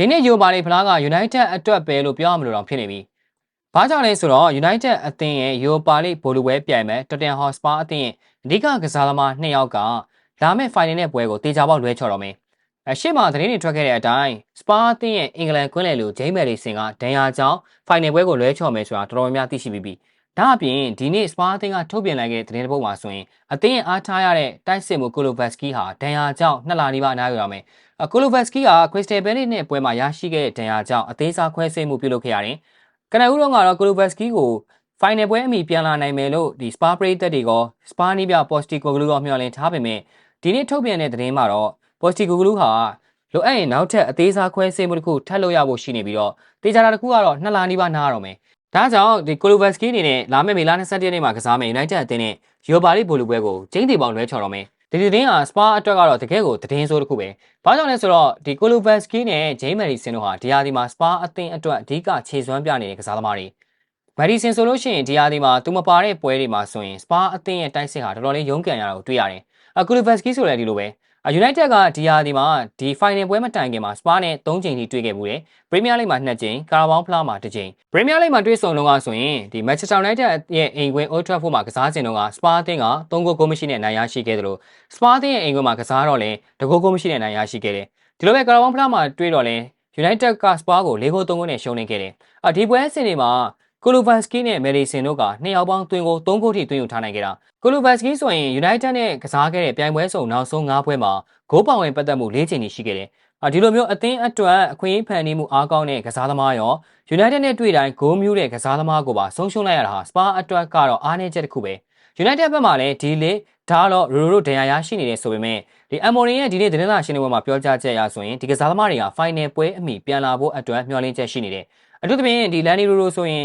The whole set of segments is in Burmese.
ဒီနေ့ယူပါလေဖလားက United အတွက်ပဲလို့ပြောရမလို့တော့ဖြစ်နေပြီ။ဘာကြောင့်လဲဆိုတော့ United အသင်းရဲ့ Europa League ဘောလုံးပွဲပြိုင်မဲ့ Tottenham Hotspur အသင်းရဲ့အဓိကကစားသမားနှစ်ယောက်ကလာမယ့် final နဲ့ပွဲကိုတေချာပေါက်လွဲချော်တော့မယ်။အရှိမသတင်းတွေထွက်ခဲ့တဲ့အတိုင်း Spur အသင်းရဲ့အင်္ဂလန်ကွင်းလယ်လူဂျိမ်းမယ်လီစင်ကဒဏ်ရာကြောင့် final ပွဲကိုလွဲချော်မယ်ဆိုတာတော်တော်များများသိရှိပြီးပြီ။ ဒါအပြင်ဒီနေ့ Spur အသင်းကထုတ်ပြန်လိုက်တဲ့သတင်းတစ်ပုဒ်မှာဆိုရင်အသင်းရဲ့အားထားရတဲ့တိုက်စစ်မှုကိုလိုဗက်စကီဟာဒဏ်ရာကြောင့်နှစ်လနီးပါးအနားယူရမယ်။ကိုလိုဗက်စကီကခရစ္စတယ်ဘဲလီနဲ့ပွဲမှာရရှိခဲ့တဲ့ဒဏ်ရာကြောင့်အသေးစားခွဲစိတ်မှုပြုလုပ်ခဲ့ရတယ်။ကနဦးတော့ကတော့ကိုလိုဗက်စကီကို final ပွဲအမိပြန်လာနိုင်မယ်လို့ဒီ Spa ပရိသတ်တွေကစပါနီးပြ Postecoglou ကမျှော်လင့်ထားပေမဲ့ဒီနေ့ထုတ်ပြန်တဲ့သတင်းမှာတော့ Postecoglou ဟာလိုအပ်ရင်နောက်ထပ်အသေးစားခွဲစိတ်မှုတစ်ခုထပ်လုပ်ရဖို့ရှိနေပြီးတော့တေချာတာတစ်ခုကတော့နှစ်လနီးပါးနားရတော့မယ်။ ဒါကြောင့်ဒီ Kolovsky အနေနဲ့လာမယ့်မေလ22ရက်နေ့မှာကစားမယ့် United အသင်းနဲ့ Europa League ဘောလုံးပွဲကိုကျင်းတီပေါင်လွဲချော်တော့မယ်။ဒီဒီတင်းဟာ Spa အတွက်ကတော့တကယ်ကိုသတင်းဆိုးတစ်ခုပဲ။ဘာကြောင့်လဲဆိုတော့ဒီ Kolovsky နဲ့ James Madison တို့ဟာဒီဟာဒီမှာ Spa အသင်းအတွက်အဓိကခြေစွမ်းပြနေတဲ့ကစားသမားတွေ။ Madison ဆိုလို့ရှိရင်ဒီဟာဒီမှာသူမပါတဲ့ပွဲတွေမှာဆိုရင် Spa အသင်းရဲ့တိုက်စစ်ဟာတော်တော်လေးရုန်းကန်ရတာကိုတွေ့ရတယ်။အ Kolovsky ဆိုလည်းဒီလိုပဲ။ United ကဒီဟာဒီမှာဒီ final ပွဲမတိုင်ခင်မှာ Spa နဲ့3ချိန်ထိတွေ့ခဲ့မှုတယ်။ Premier League မှာ2ချိန်၊ကာရာဘောင်းဖလားမှာ1ချိန်။ Premier League မှာတွေ့ဆုံတော့ကဆိုရင်ဒီ Manchester United ရဲ့အိမ်ကွင်း Old Trafford မှာကစားစဉ်တော့က Spa အသင်းက3ဂိုးဂိုးမရှိနဲ့နိုင်ရရှိခဲ့တယ်လို့ Spa အသင်းရဲ့အိမ်ကွင်းမှာကစားတော့လဲတဂိုးဂိုးမရှိနဲ့နိုင်ရရှိခဲ့တယ်။ဒီလိုပဲကာရာဘောင်းဖလားမှာတွေ့တော့လဲ United က Spa ကို၄ဂိုး3ဂိုးနဲ့ရှုံးနေခဲ့တယ်။အဒီပွဲစဉ်တွေမှာ ကိုလိုဗန်စကီနဲ့မယ်ဒီဆင်တို့ကနှစ်ယောက်ပေါင်းသွင်းကို3ဂိုးထိသွင်းယူထားနိုင်ခဲ့တာကိုလိုဗန်စကီဆိုရင် United နဲ့ကစားခဲ့တဲ့ပြိုင်ပွဲစုံနောက်ဆုံး၅ပွဲမှာဂိုးပောင်ဝင်ပတ်သက်မှု၄ချိန်ရှိခဲ့တယ်။ဒီလိုမျိုးအသင်းအတွက်အခွင့်အရေးဖန်တီးမှုအားကောင်းတဲ့ကစားသမားရော United နဲ့တွေ့တိုင်းဂိုးမျိုးတဲ့ကစားသမားကိုပါဆုံးရှုံးလိုက်ရတာဟာစပါအတွက်ကတော့အားနည်းချက်တစ်ခုပဲ။ United ဘက်မှာလည်းဒီလေဒါတော့ရိုရိုတို့ဒဏ်ရာရရှိနေတယ်ဆိုပေမဲ့ဒီအမော်ရင်ရဲ့ဒီနေ့သတင်းစာရှင်းလင်းပွဲမှာပြောကြားချက်အရဆိုရင်ဒီကစားသမားတွေက final ပွဲအမိပြန်လာဖို့အတွက်မျှော်လင့်ချက်ရှိနေတယ်။အထူးသဖြင့်ဒီလန်နီရိုရိုဆိုရင်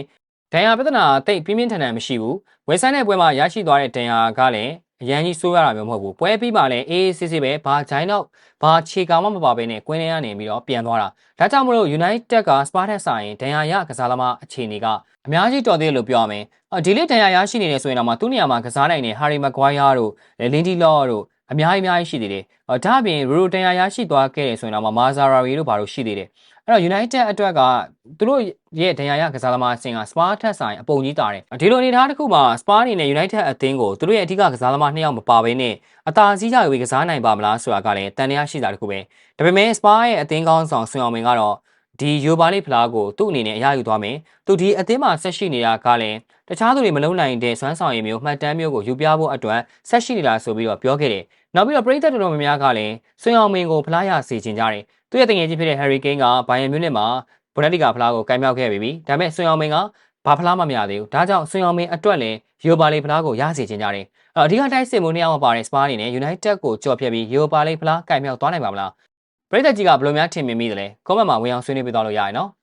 ဒဏ်ရာပြဿနာတိတ်ပြင်းပြင်းထန်ထန်မရှိဘူး။ဝယ်ဆိုင်တဲ့ပွဲမှာရရှိသွားတဲ့ဒဏ်ရာကလည်းအရန်ကြီးဆိုးရတာမျိုးမဟုတ်ဘူးပွဲပြီးမှလည်းအေးအေးဆေးဆေးပဲဘာဂျိုင်းတော့ဘာခြေကောင်မှမပါဘဲနဲ့ကွင်းထဲကနေပြီးတော့ပြန်သွားတာဒါကြောင့်မလို့ United က Spartak ဆိုင်ဒဏ်ရာရကစားသမားအခြေအနေကအများကြီးတော်သေးတယ်လို့ပြောရမယ်ဒီလေးဒဏ်ရာရရှိနေတယ်ဆိုရင်တော့မှသူ့နေရာမှာကစားနိုင်တဲ့ Harry Maguire တို့ Lindy Law တို့အများကြီးအများကြီးရှိသေးတယ်။ဒါအပြင် Roro တန်ရာရရှိသွားခဲ့တယ်ဆိုရင်တော့ Mazzarri တို့ဘာလို့ရှိသေးတယ်။ အဲ့တော့ United အတွက်ကသူတို့ရဲ့ဒဏ်ရာရကစားသမားအဆင့်က Spa ထက်ဆိုင်အပုံကြီးတာတယ်။ဒီလိုအနေထားတစ်ခုမှာ Spa အနေနဲ့ United အသင်းကိုသူတို့ရဲ့အထူးကစားသမားနှစ်ယောက်မပါဘဲနဲ့အသာစီးကြရွေးကစားနိုင်ပါမလားဆိုတာကလည်းတန်တရားရှိတာတစ်ခုပဲ။ဒါပေမဲ့ Spa ရဲ့အသင်းကောင်းဆောင်ဆွေအောင်မင်ကတော့ဒီယူပါလိဖလားကိုသူ့အနေနဲ့အရယူသွားမယ်။သူဒီအသင်းမှာဆက်ရှိနေတာကလည်းတခြားသူတွေမလုံနိုင်တဲ့စွမ်းဆောင်ရည်မျိုးမှတ်တမ်းမျိုးကိုယူပြဖို့အတွက်ဆက်ရှိနေတာဆိုပြီးတော့ပြောခဲ့တယ်။နောက်ပြီးတော့ပရိသတ်တော်တော်များများကလည်းဆွေအောင်မင်ကိုဖလားရစေချင်ကြတယ်။ သူ့ရဲ့တငယ်ချင်းဖြစ်တဲ့ Harry Kane ကဘိုင်ယန်မြူးနစ်မှာဘွန်ဒက်လီဂါဖလားကိုကင်မြောက်ခဲ့ပြီ။ဒါပေမဲ့ဆွေအောင်မင်ကဘာဖလားမှမရသေးဘူး။ဒါကြောင့်ဆွေအောင်မင်အတွက်လည်းယူပါလိဖလားကိုရစေချင်ကြတယ်။အဓိကတိုက်စစ်မှုနှစ်ယောက်မပါတဲ့စပါးအနေနဲ့ United ကိုကြော်ဖြတ်ပြီးယူပါလိဖလားကင်မြောက်သွားနိုင်ပါမလား။ပရိသတ်ကြီးကဘယ်လိုများထင်မြင်မိသလဲ။ကွန်မန့်မှာဝင်အောင်ဆွေးနွေးပေးသွားလို့ရရင်နော်။